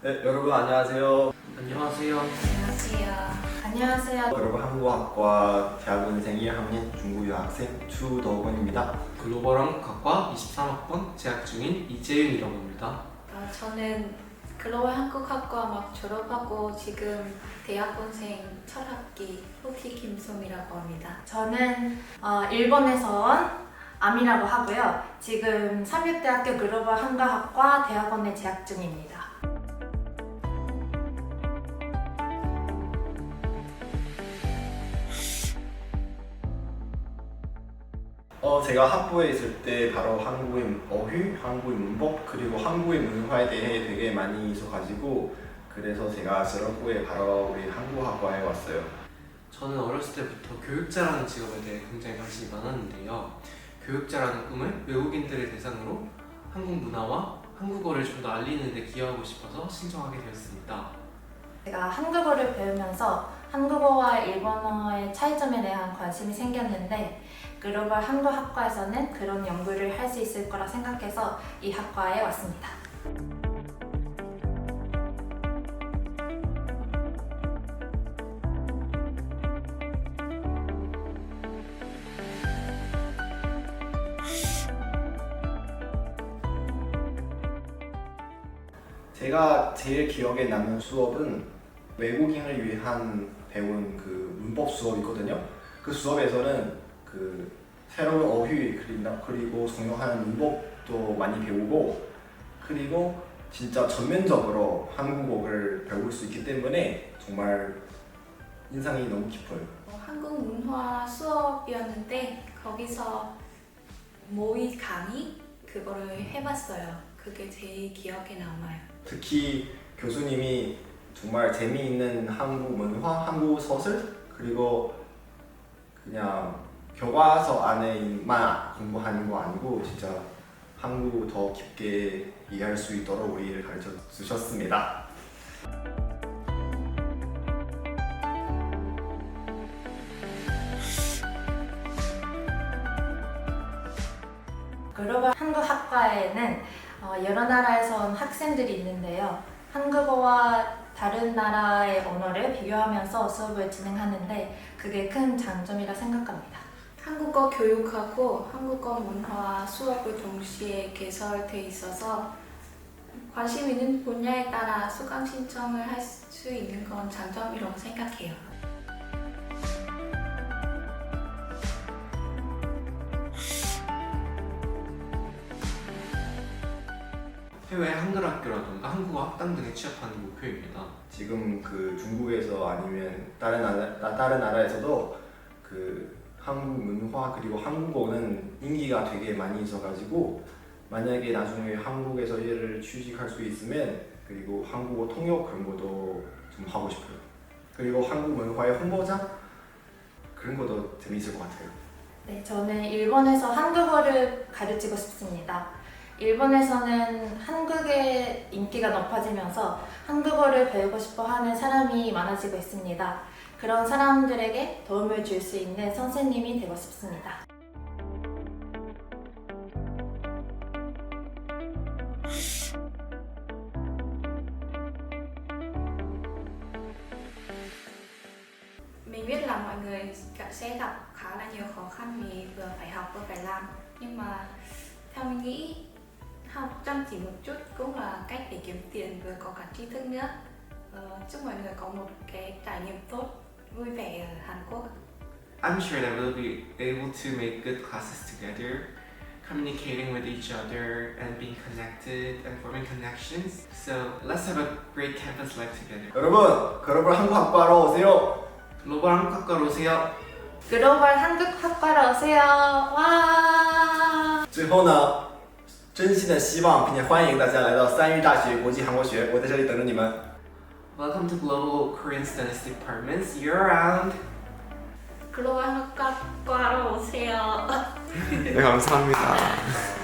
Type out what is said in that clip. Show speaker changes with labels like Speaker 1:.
Speaker 1: 네, 여러분 안녕하세요.
Speaker 2: 안녕하세요.
Speaker 3: 안녕하세요.
Speaker 4: 안녕하세요.
Speaker 1: 여러분 한국어학과 대학원생 1학년 중국 유학생 추덕원입니다.
Speaker 2: 글로벌 한국학과 23학번 재학 중인 이재윤이라고 합니다.
Speaker 3: 아, 저는 글로벌 한국학과 막 졸업하고 지금 대학원생 첫 학기 호티 김솜이라고 합니다.
Speaker 4: 저는 어, 일본에서 온 아미라고 하고요. 지금 삼육대학교 글로벌 한가학과 대학원에 재학 중입니다.
Speaker 1: 어, 제가 학부에 있을 때 바로 한국의 어휘, 한국의 문법 그리고 한국의 문화에 대해 되게 많이 있어가지고 그래서 제가 졸업 후에 바로 우리 한국학과에 왔어요.
Speaker 2: 저는 어렸을 때부터 교육자라는 직업에 대해 굉장히 관심이 많았는데요. 교육자라는 꿈을 외국인들을 대상으로 한국 문화와 한국어를 좀 더 알리는 데 기여하고 싶어서 신청하게 되었습니다.
Speaker 4: 제가 한국어를 배우면서 한국어와 일본어의 차이점에 대한 관심이 생겼는데 글로벌 한국 학과에서는 그런 연구를 할 수 있을 거라 생각해서 이 학과에 왔습니다.
Speaker 1: 제가 제일 기억에 남는 수업은 외국인을 위한 배운 그 문법 수업이거든요. 그 수업에서는 그 새로운 어휘 그리고 중요한 문법도 많이 배우고 그리고 진짜 전면적으로 한국어를 배울 수 있기 때문에 정말 인상이 너무 깊어요.
Speaker 3: 어, 한국 문화 수업이었는데 거기서 모의 강의 그거를 해봤어요. 그게 제일 기억에 남아요.
Speaker 1: 특히 교수님이 정말 재미있는 한국 문화, 한국 서술 그리고 그냥 교과서 안에만 공부하는 거 아니고 진짜 한국 더 깊게 이해할 수 있도록 우리를 가르쳐 주셨습니다.
Speaker 4: 글로벌 한국 학과에는 어, 여러 나라에서 온 학생들이 있는데요. 한국어와 다른 나라의 언어를 비교하면서 수업을 진행하는데 그게 큰 장점이라 생각합니다.
Speaker 3: 한국어 교육하고 한국어 문화 수업을 동시에 개설돼 있어서 관심 있는 분야에 따라 수강 신청을 할 수 있는 건 장점이라고 생각해요.
Speaker 2: 해외 한글 학교라던가 한국어 학당 등에 취업하는 목표입니다.
Speaker 1: 지금 그 중국에서 아니면 다른 나라 나- 다른 나라에서도 그 한국 문화 그리고 한국어는 인기가 되게 많이 있어가지고 만약에 나중에 한국에서 일을 취직할 수 있으면 그리고 한국어 통역 그런 것도 좀 하고 싶어요. 그리고 한국 문화의 홍보자 그런 것도 재밌을 것 같아요.
Speaker 4: 네, 저는 일본에서 한국어를 가르치고 싶습니다. 일본에서는 한국의 인기가 높아지면서 한국어를 배우고 싶어 하는 사람이 많아지고 있습니다. 그런 사람들에게 도움을 줄 수 있는 선생님이 되고 싶습니다.
Speaker 3: học chăm chỉ một chút cũng là cách để kiếm tiền vừa có cả tri thức nữa ờ, chúc mọi người có một cái trải nghiệm tốt vui vẻ ở Hàn Quốc
Speaker 2: I'm sure that we'll be able to make good classes together, communicating with each other and being connected and forming connections. So let's have a great campus life together.
Speaker 1: 여러분, 글로벌 한국학과로 오세요.
Speaker 2: 글로벌 한국학과로 오세요.
Speaker 4: 글로벌 한국학과로 오세요. 와!
Speaker 1: 最后呢， 真心的希望并且欢迎大家来到三育大学国际韩国学，我在这里等着你们。
Speaker 2: Welcome to Global Korean Studies Departments year round.
Speaker 3: 글로벌 한국과로 오세요
Speaker 5: 네, 감사합니다.